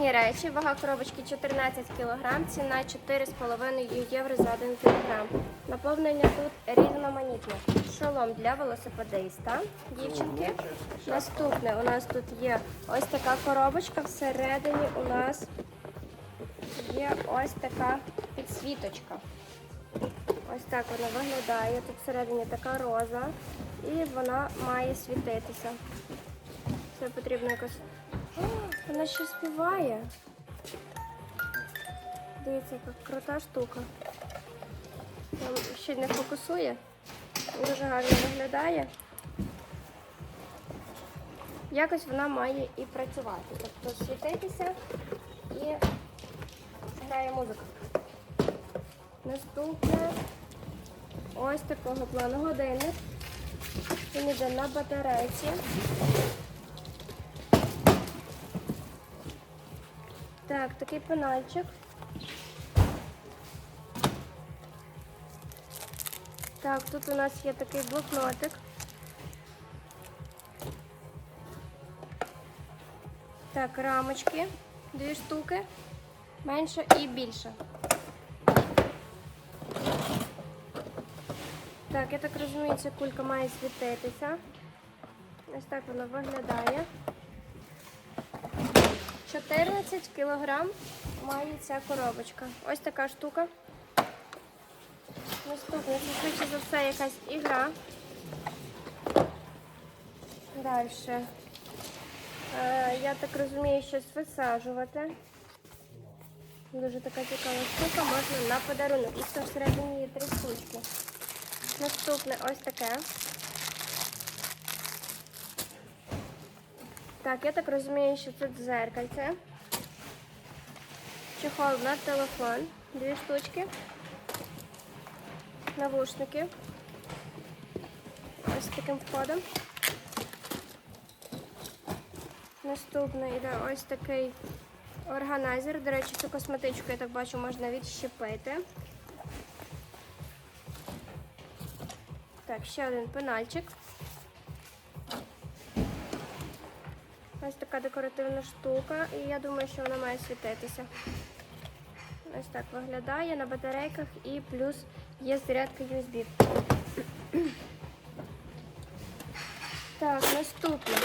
Різні речі. Вага коробочки 14 кг, ціна 4,5 євро за 1 кг. Наповнення тут різноманітне. Шолом для велосипедиста, дівчинки. Наступне у нас тут є ось така коробочка. Всередині у нас є ось така підсвіточка. Ось так вона виглядає. Тут всередині така роза, і вона має світитися. Це потрібно якось. Вона ще співає. Дивіться, яка крута штука. Там ще не фокусує. Дуже гарно виглядає. Якось вона має і працювати. Тобто світитися і грає музика. Наступне ось такого плану годинник. Він йде на батарейці. Так, такий пенальчик. Так, тут у нас є такий блокнотик. Так, рамочки, дві штуки, менше і більше. Так, я так розумію, ця кулька має світитися. Ось так вона виглядає. 14 кілограм має ця коробочка. Ось така штука. Наступне, це швидше за все якась ігра. Далі. Е, я так розумію, щось висаджувати. Дуже така цікава штука, можна на подарунок. І там всередині є три штучки. Наступне ось таке. Так, я так розумію, що тут дзеркальце. Чехол на телефон. Дві штучки. Навушники. Ось таким входом. Наступний йде ось такий органайзер. До речі, цю косметичку, я так бачу, можна відщепити. Так, ще один пенальчик. Ось така декоративна штука, і я думаю, що вона має світитися. Ось так виглядає на батарейках і плюс є зарядка USB. Так, наступне.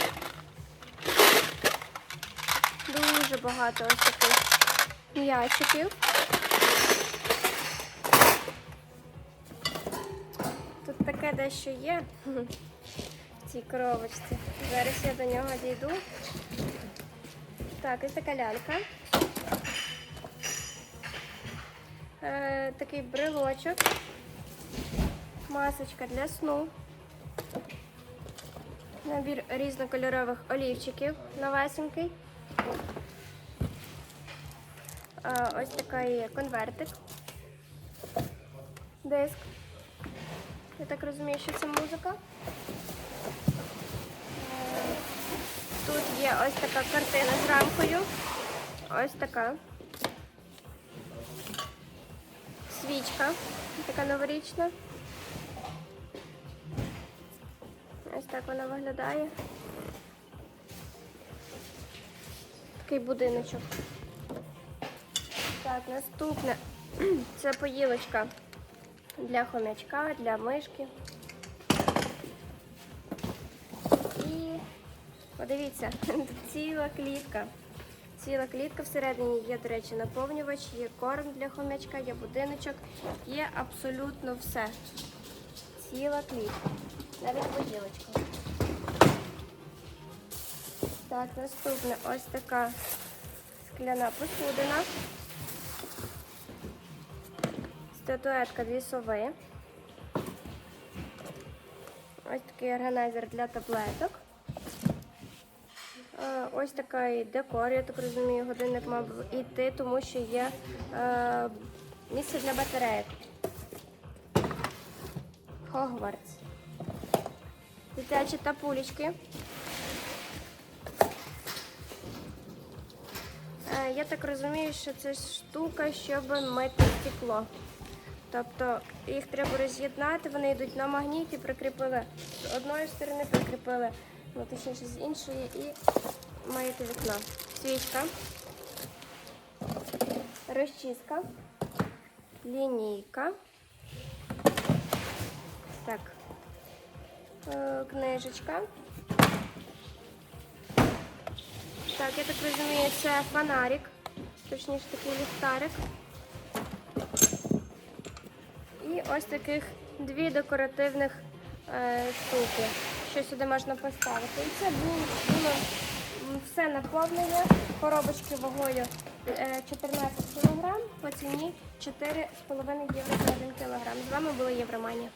Дуже багато ось таких м'ячиків. Тут таке дещо є цій коробочці. Зараз я до нього дійду. Так, ось така лялька. Е, такий брелочок. Масочка для сну. Набір різнокольорових олівчиків новесенький. Е, ось такий конвертик. Диск. Я так розумію, що це музика. Тут є ось така картина з рамкою. Ось така. Свічка. Така новорічна. Ось так вона виглядає. Такий будиночок. Так, наступне. Це поїлочка для хомячка, для мишки. І подивіться, ціла клітка. Ціла клітка всередині є, до речі, наповнювач, є корм для хомячка, є будиночок, є абсолютно все. Ціла клітка. Навіть поділочка. Так, наступне ось така скляна посудина. Статуетка дві сови. Ось такий органайзер для таблеток. Е, Ось такий декор, я так розумію, годинник мав йти, тому що є е, місце для батареїк. Хогвартс. Дитячі тапулечки. Е, Я так розумію, що це штука, щоб мити стекло. Тобто їх треба роз'єднати, вони йдуть на магніті, прикріпили з одної сторони, прикріпили, ну точніше з іншої і маєте вікно. Свічка. розчіска, лінійка. Так, е, книжечка. Так, я так розумію, це фонарик, точніше такий ліхтарик. І ось таких дві декоративних е, штуки, що сюди можна поставити. І це було, все наповнення коробочки вагою е, 14 кг по ціні 4,5 євро за 1 кг. З вами була Євроманія.